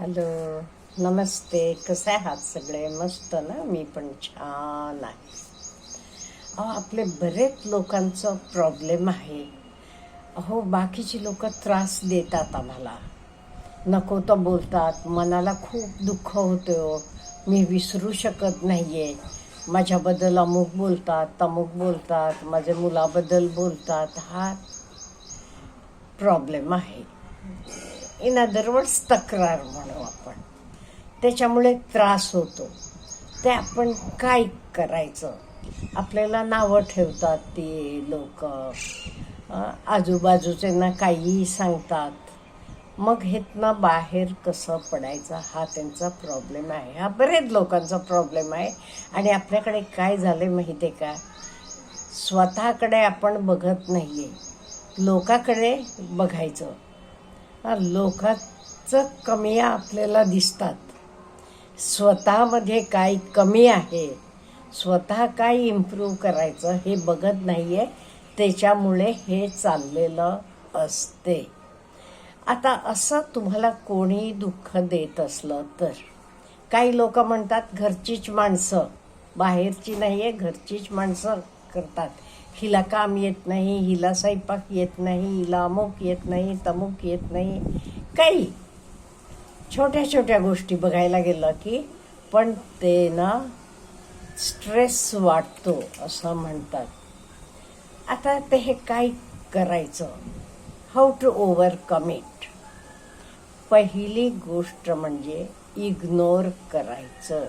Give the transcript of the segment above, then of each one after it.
Hello नमस्ते कसे आहात सगळे? मस्त ना? मी पण छान आहे. अहो आपले बरेच लोकांचं प्रॉब्लेम आहे. अहो बाकीची लोक त्रास देतात आम्हाला. नको तर बोलतात. मनाला खूप दुःख होतं. मी विसरू शकत नाही आहे माझ्याबद्दल अमुक बोलतात तमुक बोलतात. माझ्या मुलाबद्दल बोलतात. हा प्रॉब्लेम आहे. इन अदर वर्ड्स तक्रार म्हणू आपण. त्याच्यामुळे त्रास होतो. ते आपण काय करायचं? आपल्याला नावं ठेवतात ते लोक. आजूबाजूच्यांना काहीही सांगतात. मग हेतनं बाहेर कसं पडायचं? हा त्यांचा प्रॉब्लेम आहे. हा बरेच लोकांचा प्रॉब्लेम आहे. आणि आपल्याकडे काय झालं माहिती आहे का? स्वतःकडे आपण बघत नाही आहे लोकाकडे बघायचं. लोकांचं कमी आपल्याला दिसतात. स्वतःमध्ये काय कमी आहे? स्वतः काय इम्प्रूव्ह करायचं हे बघत नाही आहे त्याच्यामुळे हे चाललेलं असते. आता असं तुम्हाला कोणी दुःख देत असलं तर? काही लोक म्हणतात घरचीच माणसं. बाहेरची नाही आहे घरचीच माणसं. करतात. हिला काम येत नाही हिला स्वयंपाक येत नाही हिला अमुक येत नाही तमुक येत नाही. काही छोट्या छोट्या गोष्टी बघायला गेलं की पण ते ना स्ट्रेस वाटतो असं म्हणतात. आता ते हे काय करायचं? हाऊ टू ओव्हरकम इट पहिली गोष्ट म्हणजे इग्नोर करायचं.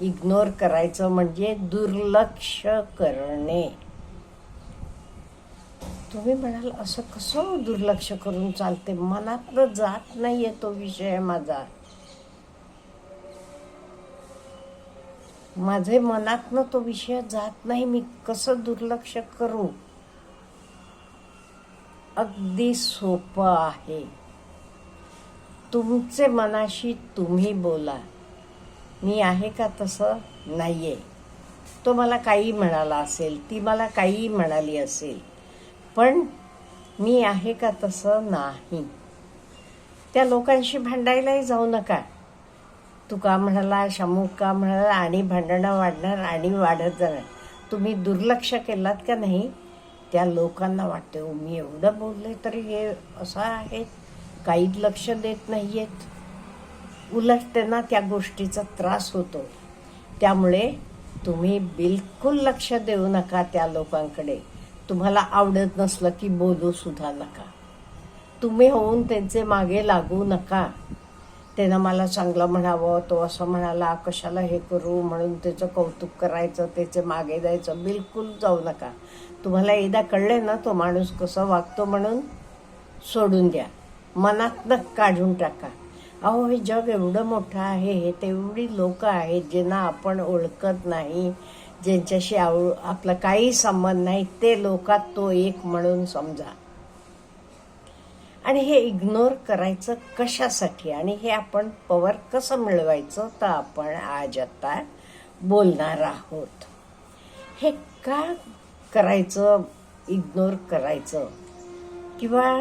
इग्नोर करायचं म्हणजे दुर्लक्ष करणे. तुम्ही म्हणाल असं कसं दुर्लक्ष करून चालते? मनातनं जात नाहीये तो विषय माझा. माझे मनातनं तो विषय जात नाही मी कसं दुर्लक्ष करू? अगदी सोपं आहे. तुमचे मनाशी तुम्ही बोला. मी आहे का तसं नाही आहे तो मला काही म्हणाला असेल ती मला काही म्हणाली असेल पण मी आहे का तसं नाही. त्या लोकांशी भांडायलाही जाऊ नका. तू का म्हणाला शमूक का म्हणाला आणि भांडणं वाढणार आणि वाढत जाणार. तुम्ही दुर्लक्ष केलात का नाही? त्या लोकांना वाटते मी एवढं बोलले तरी हे असं आहे काहीच लक्ष देत नाही आहेत उलट त्यांना त्या गोष्टीचा त्रास होतो. त्यामुळे तुम्ही बिलकुल लक्ष देऊ नका त्या लोकांकडे. तुम्हाला आवडत नसलं की बोलू सुद्धा नका. तुम्ही होऊन त्यांचे मागे लागू नका. त्यानं मला चांगलं म्हणावं तो असं म्हणाला कशाला हे करू म्हणून त्याचं कौतुक करायचं त्याचे मागे जायचं बिलकुल जाऊ नका. तुम्हाला एकदा कळले ना तो माणूस कसं वागतो म्हणून सोडून द्या. मनातनं काढून टाका. अहो हे जग एवढं मोठं आहे हे तेवढी लोक आहेत ज्यांना आपण ओळखत नाही ज्यांच्याशी आव आपला काही संबंध नाही ते लोकात तो एक म्हणून समजा. आणि हे इग्नोर करायचं कशासाठी? आणि हे आपण पवर कसं मिळवायचं? तर आपण आज आता बोलणार आहोत. हे का करायचं इग्नोर करायचं? किंवा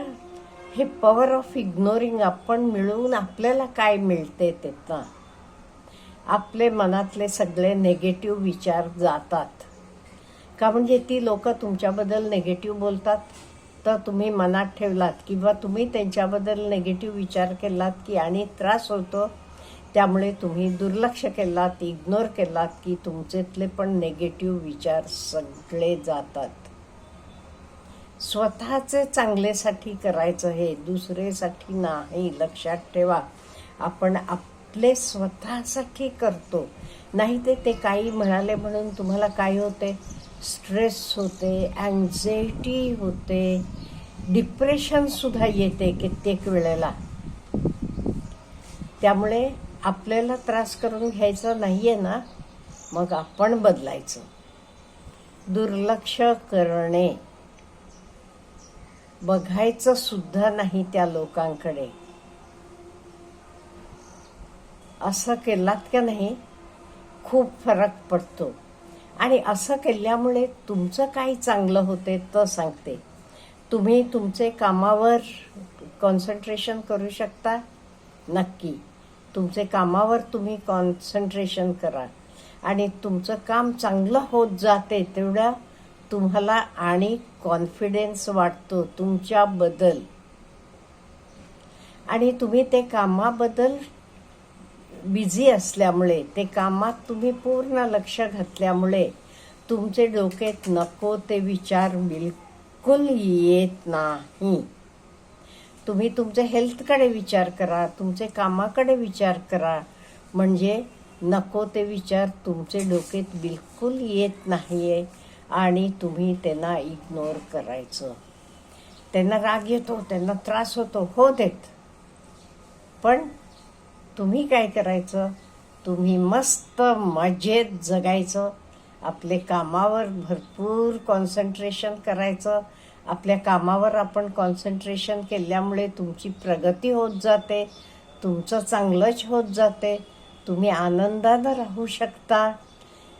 हे पॉवर ऑफ इग्नोरिंग आपण मिळवून आपल्याला काय मिळते त्यातनं आपले मनातले सगळे नेगेटिव्ह विचार जातात. का म्हणजे ती लोक तुमच्याबद्दल नेगेटिव्ह बोलतात? तर तुम्ही मनात ठेवलात किंवा तुम्ही त्यांच्याबद्दल नेगेटिव्ह विचार केलात की आणि त्रास होतो त्यामुळे तुम्ही दुर्लक्ष केलात इग्नोर केलात की तुमच्यातले पण नेगेटिव्ह विचार सगळे जातात. स्वतःचे चांगलेसाठी करायचं हे दुसरेसाठी नाही. लक्षात ठेवा. आपण आपले स्वतःसाठी करतो. नाही ते ते काही म्हणाले म्हणून तुम्हाला काय होते? स्ट्रेस होते अँझायटी होते. डिप्रेशनसुद्धा येते कित्येक वेळेला. त्यामुळे आपल्याला त्रास करून घ्यायचा नाही आहे ना? मग आपण बदलायचं. दुर्लक्ष करणे. बघायचं सुद्धा नाही त्या लोकांकडे. असं केलात का नाही? खूप फरक पडतो. आणि असं केल्यामुळे तुमचं काय चांगलं होते तर सांगते. तुम्ही तुमचे कामावर कॉन्सन्ट्रेशन करू शकता? नक्की. तुमचे कामावर तुम्ही कॉन्सन्ट्रेशन करा. आणि तुमचं काम चांगलं होत जाते तेवढं तुम्हाला आणि कॉन्फिडेन्स वाटतो तुमच्याबद्दल. आणि तुम्ही ते कामाबद्दल बिझी असल्यामुळे ते कामात तुम्ही पूर्ण लक्ष घातल्यामुळे तुमचे डोक्यात नको ते विचार बिलकुल येत नाही. तुम्ही तुमच्या हेल्थकडे विचार करा तुमचे कामाकडे विचार करा. म्हणजे नको ते विचार तुमचे डोक्यात बिलकुल येत नाही आहे आणि तुम्ही त्यांना इग्नोर करायचं. त्यांना राग येतो त्यांना त्रास होतो हो देत. पण तुम्ही काय करायचं? तुम्ही मस्त मजेत जगायचं. आपले कामावर भरपूर कॉन्सन्ट्रेशन करायचं. आपल्या कामावर आपण कॉन्सन्ट्रेशन केल्यामुळे तुमची प्रगती होत जाते. तुमचं चांगलंच होत जाते. तुम्ही आनंदानं राहू शकता.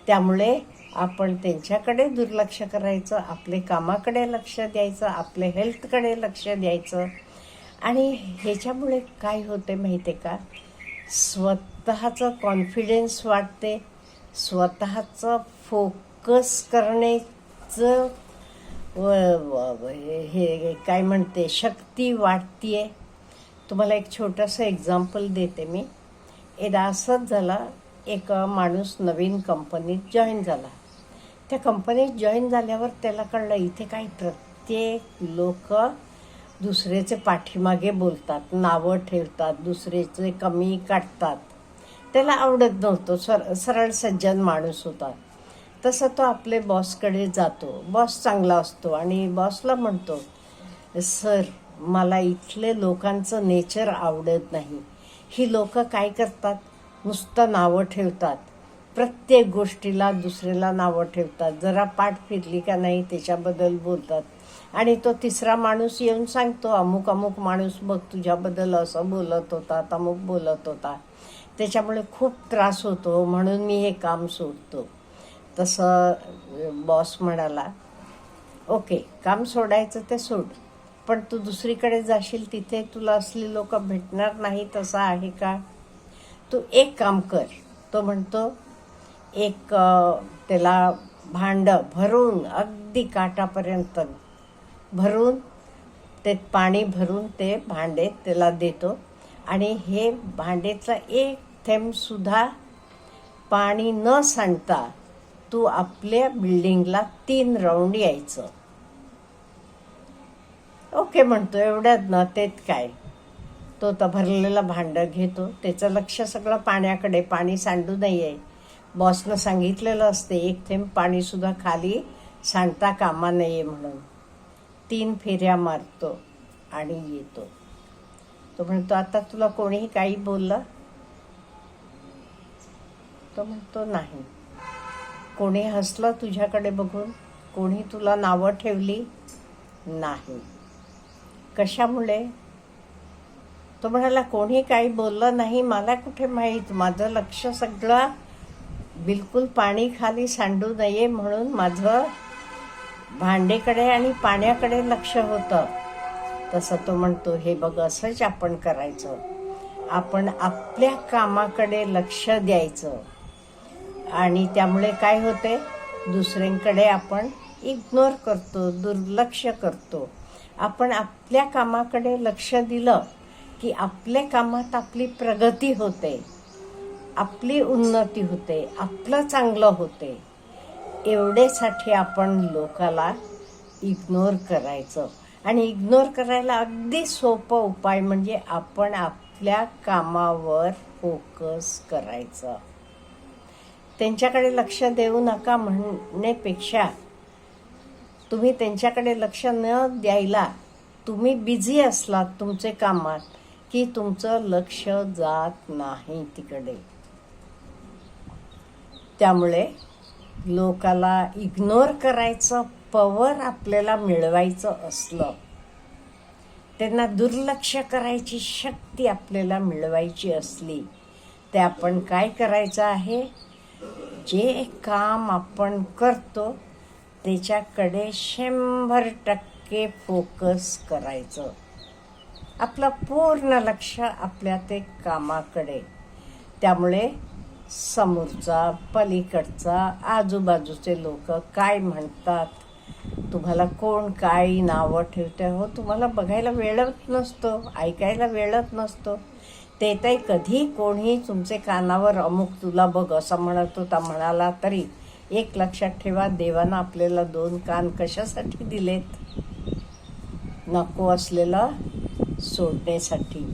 त्यामुळे आपण त्यांच्याकडे दुर्लक्ष करायचं आपले कामाकडे लक्ष द्यायचं आपले हेल्थकडे लक्ष द्यायचं. आणि ह्याच्यामुळे काय होते माहिती आहे का? स्वतःचं कॉन्फिडन्स वाटते स्वतःचं फोकस करण्याचं व- हे काय म्हणते? शक्ती वाटतीये तुम्हाला एक छोटंसं एक्झाम्पल देते मी. एकदा असंच झाला एक माणूस नवीन कंपनीत जॉईन झाला. त्या कंपनीत जॉईन झाल्यावर त्याला कळलं इथे काही प्रत्येक लोक दुसऱ्याचे पाठीमागे बोलतात नावं ठेवतात दुसऱ्याचे कमी काढतात. त्याला आवडत नव्हतं सर सरळ सज्जन माणूस होता. तसं तो आपले बॉसकडे जातो. बॉस चांगला असतो आणि बॉसला म्हणतो सर मला इथले लोकांचं नेचर आवडत नाही. ही लोक काय करतात? नुसतं नावं ठेवतात. प्रत्येक गोष्टीला दुसऱ्याला नावं ठेवतात. जरा पाठ फिरली का नाही त्याच्याबद्दल बोलतात. आणि तो तिसरा माणूस येऊन सांगतो अमुक अमुक माणूस बघ तुझ्याबद्दल असं बोलत होता अमुक बोलत होता. त्याच्यामुळे खूप त्रास होतो म्हणून मी हे काम सोडतो. तसं बॉस म्हणाला ओके काम सोडायचं ते सोड पण तू दुसरीकडे जाशील तिथे तुला असली लोक भेटणार नाही तसं आहे का? तू एक काम कर तो म्हणतो एक त्याला भांडं भरून अगदी काटापर्यंत भरून ते पाणी भरून ते भांडे त्याला देतो. आणि हे भांडेचा एक थेंबसुद्धा पाणी न सांडता तू आपल्या बिल्डिंगला तीन राऊंड यायचं. ओके म्हणतो एवढ्यात ना तेत काय. तो तर भरलेलं भांडं घेतो. त्याचं लक्ष सगळं पाण्याकडे पाणी सांडू नये बॉसनं सांगितलेलं असते एक थेंब पाणीसुद्धा खाली सांडता कामा नये म्हणून. तीन फेऱ्या मारतो आणि येतो. तो म्हणतो आता तुला कोणीही काही बोललं? तो म्हणतो नाही. कोणी हसलं तुझ्याकडे बघून? कोणी तुला नावं ठेवली? नाही. कशामुळे? तो म्हणाला कोणी काही बोललं नाही मला कुठे माहीत? माझं लक्ष सगळं बिलकुल पाणी खाली सांडू नये म्हणून माझं भांडेकडे आणि पाण्याकडे लक्ष होतं. तसं तो म्हणतो हे बघ असंच आपण करायचं. आपण आपल्या कामाकडे लक्ष द्यायचं. आणि त्यामुळे काय होते? दुसऱ्यांकडे आपण इग्नोर करतो दुर्लक्ष करतो. आपण आपल्या कामाकडे लक्ष दिलं की आपल्या कामात आपली प्रगती होते. आपली उन्नती होते आपलं चांगलं होते. एवढेसाठी आपण लोकाला इग्नोर करायचं. आणि इग्नोर करायला अगदी सोपं उपाय म्हणजे आपण आपल्या कामावर फोकस करायचं. त्यांच्याकडे लक्ष देऊ नका म्हणण्यापेक्षा तुम्ही त्यांच्याकडे लक्ष न द्यायला तुम्ही बिझी असलात तुमचे कामात की तुमचं लक्ष जात नाही तिकडे. त्यामुळे लोकाला इग्नोर करायचं पवर आपल्याला मिळवायचं असलं त्यांना दुर्लक्ष करायची शक्ती आपल्याला मिळवायची असली ते आपण काय करायचं आहे? जे काम आपण करतो त्याच्याकडे शंभर टक्के फोकस करायचं. आपलं पूर्ण लक्ष आपल्या ते कामाकडे. त्यामुळे समोरचा पलीकडचा आजूबाजूचे लोक काय म्हणतात? तुम्हाला कोण काय नावं ठेवते? हो तुम्हाला बघायला वेळच नसतो ऐकायला वेळच नसतो. ते तर कधी कोणी तुमचे कानावर अमुक तुला बघ असं म्हणत होता म्हणाला तरी. एक लक्षात ठेवा देवानं आपल्याला दोन कान कशासाठी दिलेत? नको असलेलं सोडण्यासाठी.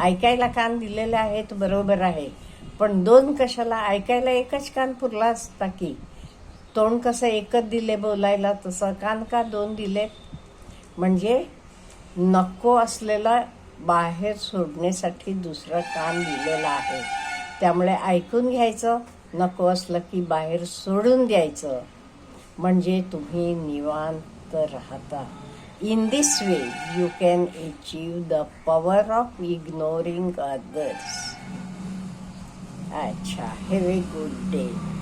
ऐकायला कान दिलेले आहेत बरोबर आहे. पण दोन कशाला ऐकायला एकच कान पुरला असता की? तोंड कसं एकच दिले बोलायला तसं कान का दोन दिले म्हणजे नको असलेला बाहेर सोडण्यासाठी दुसरं कान दिलेलं आहे. त्यामुळे ऐकून घ्यायचं नको असलं की बाहेर सोडून द्यायचं. म्हणजे तुम्ही निवांत राहता. In this way you can achieve the power of ignoring others Acha, have a good day.